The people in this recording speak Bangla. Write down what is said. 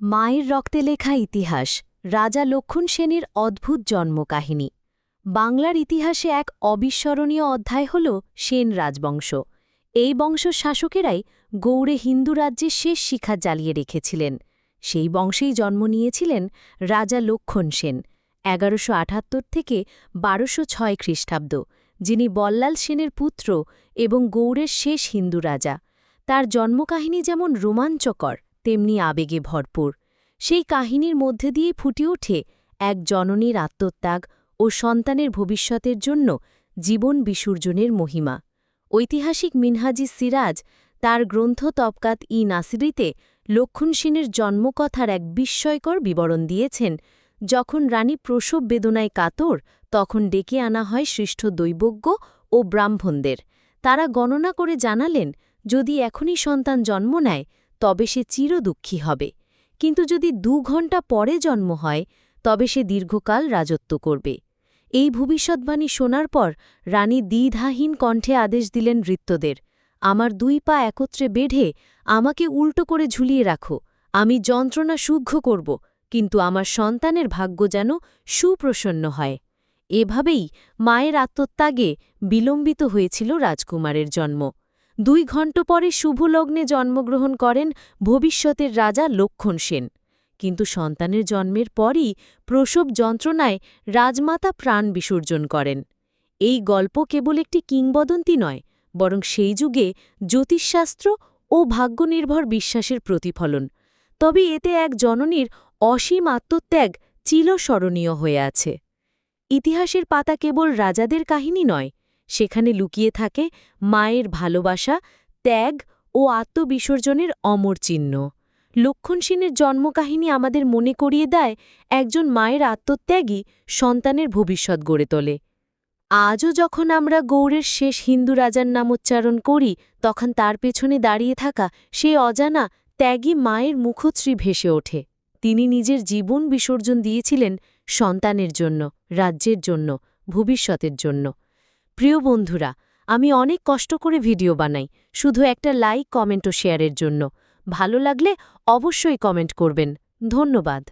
মায়ের রক্তে লেখা ইতিহাস, রাজা লক্ষণ সেনের অদ্ভুত জন্মকাহিনী। বাংলার ইতিহাসে এক অবিস্মরণীয় অধ্যায় হল সেন রাজবংশ। এই বংশ শাসকেরাই গৌড়ে হিন্দু রাজ্যের শেষ শিখা জ্বালিয়ে রেখেছিলেন। সেই বংশেই জন্ম নিয়েছিলেন রাজা লক্ষণ সেন, এগারোশো থেকে বারোশো ছয় খ্রিস্টাব্দ, যিনি বল্লাল সেনের পুত্র এবং গৌড়ের শেষ হিন্দু রাজা। তার জন্মকাহিনী যেমন রোমাঞ্চকর তেমনি আবেগে ভরপুর। সেই কাহিনীর মধ্যে দিয়ে ফুটে ওঠে এক জননীর আত্মত্যাগ ও সন্তানের ভবিষ্যতের জন্য জীবন বিসর্জনের মহিমা। ঐতিহাসিক মিনহাজি সিরাজ তার গ্রন্থ তবকাত ই নাসিরিতে লক্ষণ সেনের জন্মকথার এক বিস্ময়কর বিবরণ দিয়েছেন, যখন রানী প্রসব বেদনায় কাতর তখন ডেকে আনা হয় সৃষ্ট দৈবজ্ঞ ও ব্রাহ্মণদের। তারা গণনা করে জানালেন, যদি এখনই সন্তান জন্ম নেয় তবে সে চিরদুঃখী হবে। কিন্তু যদি দু ঘণ্টা পরে জন্ম হয়, তবে সে দীর্ঘকাল রাজত্ব করবে। এই ভবিষ্যৎবাণী শোনার পর রানী দ্বিধাহীন কণ্ঠে আদেশ দিলেন নৃত্যদের আমার দুই পা একত্রে বেঢে আমাকে উল্টো করে ঝুলিয়ে রাখো। আমি যন্ত্রণা সূক্ষ্ম করব, কিন্তু আমার সন্তানের ভাগ্য যেন সুপ্রসন্ন হয়। এভাবেই মায়ের আত্মত্যাগে বিলম্বিত হয়েছিল রাজকুমারের জন্ম। দুই ঘণ্ট পরে শুভলগ্নে জন্মগ্রহণ করেন ভবিষ্যতের রাজা লক্ষণ সেন। কিন্তু সন্তানের জন্মের পরই প্রসব যন্ত্রণায় রাজমাতা প্রাণ বিসর্জন করেন। এই গল্প কেবল একটি কিংবদন্তি নয়, বরং সেই যুগে জ্যোতিষশাস্ত্র ও ভাগ্যনির্ভর বিশ্বাসের প্রতিফলন। তবে এতে এক জননীর অসীম আত্মত্যাগ চিলস্মরণীয় হয়ে আছে। ইতিহাসের পাতা কেবল রাজাদের কাহিনী নয় সেখানে লুকিয়ে থাকে মায়ের ভালোবাসা, ত্যাগ ও আত্মবিসর্জনের অমর চিহ্ন। লক্ষণ সেনের জন্মকাহিনী আমাদের মনে করিয়ে দেয় একজন মায়ের আত্মত্যাগই সন্তানের ভবিষ্যৎ গড়ে তোলে। আজও যখন আমরা গৌড়ের শেষ হিন্দু রাজার নামোচ্চারণ করি, তখন তার পেছনে দাঁড়িয়ে থাকা সেই অজানা ত্যাগী মায়ের মুখশ্রী ভেসে ওঠে। তিনি নিজের জীবন বিসর্জন দিয়েছিলেন সন্তানের জন্য, রাজ্যের জন্য, ভবিষ্যতের জন্য। প্রিয় বন্ধুরা, আমি অনেক কষ্ট করে ভিডিও বানাই, শুধু একটা লাইক, কমেন্ট ও শেয়ারের জন্য। ভালো লাগলে অবশ্যই কমেন্ট করবেন। ধন্যবাদ।